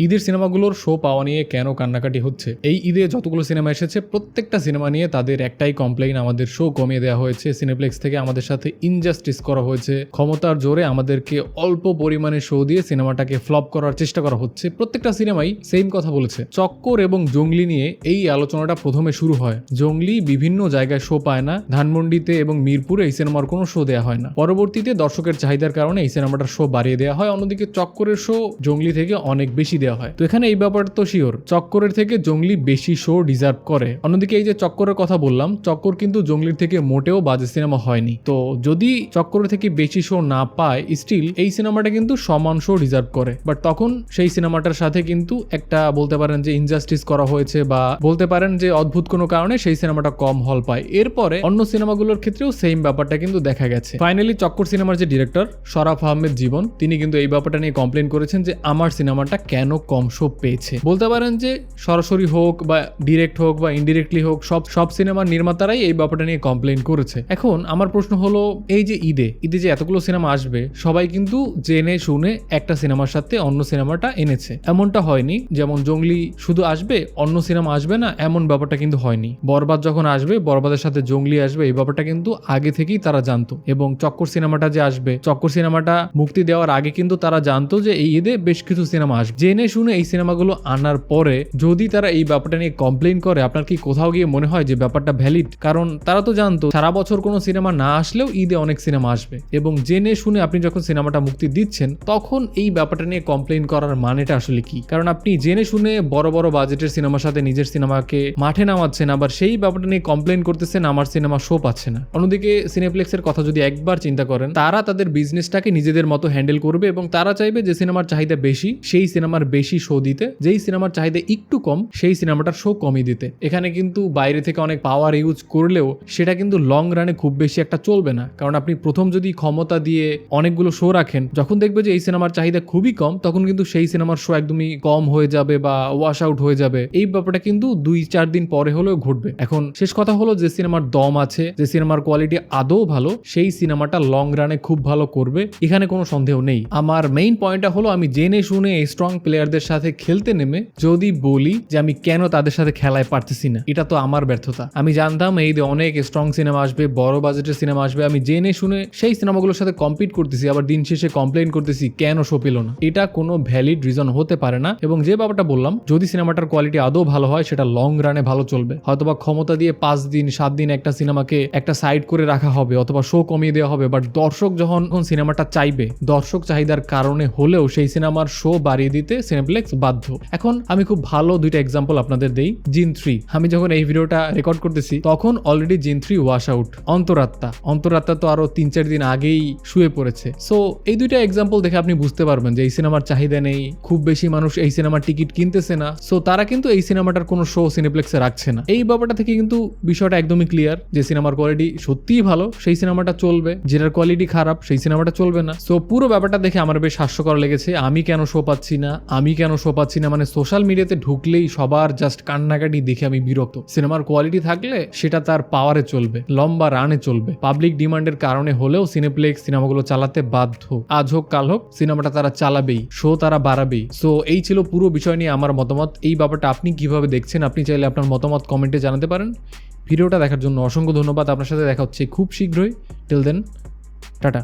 ঈদের সিনেমাগুলোর শো পাওয়া নিয়ে কেন কান্নাকাটি হচ্ছে? এই ঈদে যতগুলো সিনেমা এসেছে, প্রত্যেকটা সিনেমা নিয়ে তাদের একটাই কমপ্লেইন আমাদের শো কমিয়ে দেওয়া হয়েছে। সিনেপ্লেক্স থেকে আমাদের সাথে ইনজাস্টিস করা হয়েছে। ক্ষমতার জোরে আমাদেরকে অল্প পরিমাণে শো দিয়ে সিনেমাটাকে ফ্লপ করার চেষ্টা করা হচ্ছে। প্রত্যেকটা সিনেমাই সেম কথা বলেছে। চক্কর এবং জঙ্গলি নিয়ে এই আলোচনাটা প্রথমে শুরু হয়। জঙ্গলি বিভিন্ন জায়গায় শো পায় না। ধানমন্ডিতে এবং মিরপুরে এই সিনেমার কোনো শো দেওয়া হয় না। পরবর্তীতে দর্শকের চাহিদার কারণে এই সিনেমাটার শো বাড়িয়ে দেওয়া হয়। অন্যদিকে চক্করের শো জঙ্গলি থেকে অনেক বেশি দেওয়া হয়। তো এখানে এই ব্যাপারটা তো শিওর চক্করের থেকে জঙ্গলি বেশি শো ডিজার্ভ করে। অন্যদিকে এই যে চক্করের কথা বললাম, চক্কর কিন্তু জঙ্গলির থেকে মোটেও বাজে সিনেমা হয়নি। তো যদি চক্করের থেকে বেশি শো না পায় স্টিল এই সিনেমাটা কিন্তু সমান শো ডিজার্ভ করে। বাট তখন সেই সিনেমাটার সাথে কিন্তু একটা বলতে পারেন যে ইনজাস্টিস করা হয়েছে বা বলতে পারেন যে অদ্ভুত কোনো কারণে সেই সিনেমাটা কম হল পায়। এরপরে অন্য সিনেমাগুলোর ক্ষেত্রেও সেম ব্যাপারটা কিন্তু দেখা গেছে। ফাইনালি চক্কর সিনেমার যে ডিরেক্টর শরাফ আহমেদ জীবন, তিনি কিন্তু এই ব্যাপারটা নিয়ে কমপ্লেন করেছেন যে আমার সিনেমাটা কেন কম শো পেয়েছে। বলতে পারেন যে সরাসরি হোক বা ডিরেক্ট হোক বা ইনডিরেক্টলি হোক, সব সব সিনেমার নির্মাতারাই এই ব্যাপারটা নিয়ে কমপ্লেন করেছে। এখন আমার প্রশ্ন হলো, এই যে ঈদে ঈদে যে এতগুলো সিনেমা আসবে, সবাই কিন্তু জেনে শুনে একটা সিনেমার সাথে অন্য সিনেমাটা এনেছে। এমনটা হয়নি, যেমন জঙ্গলি শুধু আসবে, অন্য সিনেমা আসবে না, এমন ব্যাপারটা কিন্তু হয়নি। বরবাদ যখন আসবে, বরবাদের সাথে জঙ্গলি আসবে, এই ব্যাপারটা কিন্তু আগে থেকেই তারা জানতো। এবং চক্কর সিনেমাটা যে আসবে, চক্কর সিনেমাটা মুক্তি দেওয়ার আগে কিন্তু তারা জানতো যে এই ঈদে বেশ কিছু সিনেমা আসবে। জেনে শুনে এই সিনেমাগুলো আনার পরে যদি তারা এই ব্যাপারটা নিয়ে কমপ্লেন করে, আপনার কি কোথাও গিয়ে মনে হয় যে ব্যাপারটা ভ্যালিড কারণ তারা তো জানতো, সারা বছর কোনো সিনেমা না আসলেও ঈদে অনেক সিনেমা আসবে। এবং জেনে শুনে আপনি যখন সিনেমাটা মুক্তি দিচ্ছেন, তখন এই ব্যাপারটা নিয়ে কমপ্লেন করার মানেটা আসলে কি? কারণ আপনি জেনে শুনে বড় বড় বাজেটের সিনেমার সাথে নিজের সিনেমাকে মাঠে নামাচ্ছেন, আবার সেই ব্যাপারটা নিয়ে কমপ্লেন করতেছেন, আমার সিনেমা শো পাচ্ছে না। অন্যদিকে সিনেপ্লেক্সের কথা যদি একবার চিন্তা করেন, তারা তাদের বিজনেসটাকে নিজেদের মতো হ্যান্ডেল করবে এবং তারা চাইবে যে সিনেমার চাহিদা বেশি, সেই সিনেমার বেশি শো দিতে, যেই সিনেমার চাহিদা একটু কম, সেই সিনেমাটার শো কমই দিতে। এখানে কিন্তু বাইরে থেকে অনেক পাওয়ার ইউজ করলেও সেটা কিন্তু লং রানে খুব বেশি একটা চলবে না। কারণ আপনি প্রথম যদি ক্ষমতা দিয়ে অনেকগুলো শো রাখেন, যখন দেখবে যে এই সিনেমার চাহিদা খুবই কম, তখন কিন্তু সেই সিনেমার শো একদমই কম হয়ে যাবে বা ওয়াশ আউট হয়ে যাবে। এই ব্যাপারটা কিন্তু দুই চার দিন পরে হলেও ঘটবে। এখন শেষ কথা হলো যে সিনেমার দম আছে, যে সিনেমার কোয়ালিটি আদৌ ভালো, সেই সিনেমাটা লং রানে খুব ভালো করবে, এখানে কোনো সন্দেহ নেই। আমার মেইন পয়েন্টটা হলো আমি জেনে শুনে স্ট্রং প্লেয়ারদের সাথে খেলতে নেমে যদি বলি যে আমি কেন তাদের সাথে খেলায় পারতেছি না, এটা তো আমার ব্যর্থতা। আমি জানতাম এই যে অনেক স্ট্রং সিনেমা আসবে, বড় বাজেটের সিনেমা আসবে, আমি জেনে শুনে সেই সিনেমাগুলোর সাথে কম্পিট করতেছি, আবার দিন শেষে কমপ্লেন করতেছি, কেন শো পেল না? এটা কোনো ভ্যালিড রিজন হতে পারে না এবং যে ব্যাপারটা বললাম, যদি সিনেমাটার কোয়ালিটি আদৌ ভালো হয়, সেটা লং রানে ভালো চলবে। হয়তোবা ক্ষমতা দিয়ে পাঁচ দিন, সাত দিন একটা সিনেমাকে একটা সাইড করে রাখা হবে, অথবা শো কমিয়ে দেওয়া হবে বাট দর্শক যখন সিনেমাটা চাইবে, দর্শক চাহিদার কারণে হলেও সেই সিনেমার শো বাড়িয়ে দিতে সিনেপ্লেক্স বাধ্য। এখন আমি খুব ভালো দুইটা এক্সাম্পল আপনাদের দেই। জিন থ্রি আমি যখন এই ভিডিওটা রেকর্ড করতেছি, তখন অলরেডি জিন থ্রি ওয়াশ আউট অন্তরাত্মা। অন্তরাত্মা তো আরও তিন চার দিন আগেই শুয়ে পড়েছে। সো এই দুইটা এক্সাম্পল দেখে আপনি বুঝতে পারবেন যে এই সিনেমার চাহিদা নেই। খুব বেশি মানুষ এই সিনেমার টিকিট কিনতেছে না। সো তারা কিন্তু এই সিনেমাটার কোনো শো সিনেপ্লেক্সে রাখছে না। এই ব্যাপারটা থেকে কিন্তু বিষয়টা একদমই ক্লিয়ার যে সিনেমার কোয়ালিটি সত্যিই ভালো, সেই সিনেমাটা চলবে। যেটার কোয়ালিটি খারাপ, সেই সিনেমাটা চলবে না। সো পুরো ব্যাপারটা দেখে আমার বেশ হাস্যকর লেগেছে। আমি কেন শো পাচ্ছি না? আমি কেন শো পাচ্ছি না? মানে সোশ্যাল মিডিয়াতে ঢুকলেই সবার জাস্ট কান্নাকাটি দেখে আমি বিরক্ত। সিনেমার কোয়ালিটি থাকলে সেটা তার পাওয়ারে চলবে, লম্বা রানে চলবে। পাবলিক ডিমান্ডের কারণে হলেও সিনেপ্লেক্স সিনেমাগুলো চালাতে বাধ্য। আজ হোক, কাল হোক, সিনেমাটা তারা চালাবেই শো তারা বাড়াবেই। সো এই ছিল পুরো বিষয় নিয়ে আমার মতামত। এই ব্যাপারটা আপনি কীভাবে দেখছেন, আপনি চাইলে আপনার মতামত কমেন্টে জানাতে পারেন। ভিডিওটা দেখার জন্য অসংখ্য ধন্যবাদ। আপনার সাথে দেখা হচ্ছে খুব শীঘ্রই। Till then tata.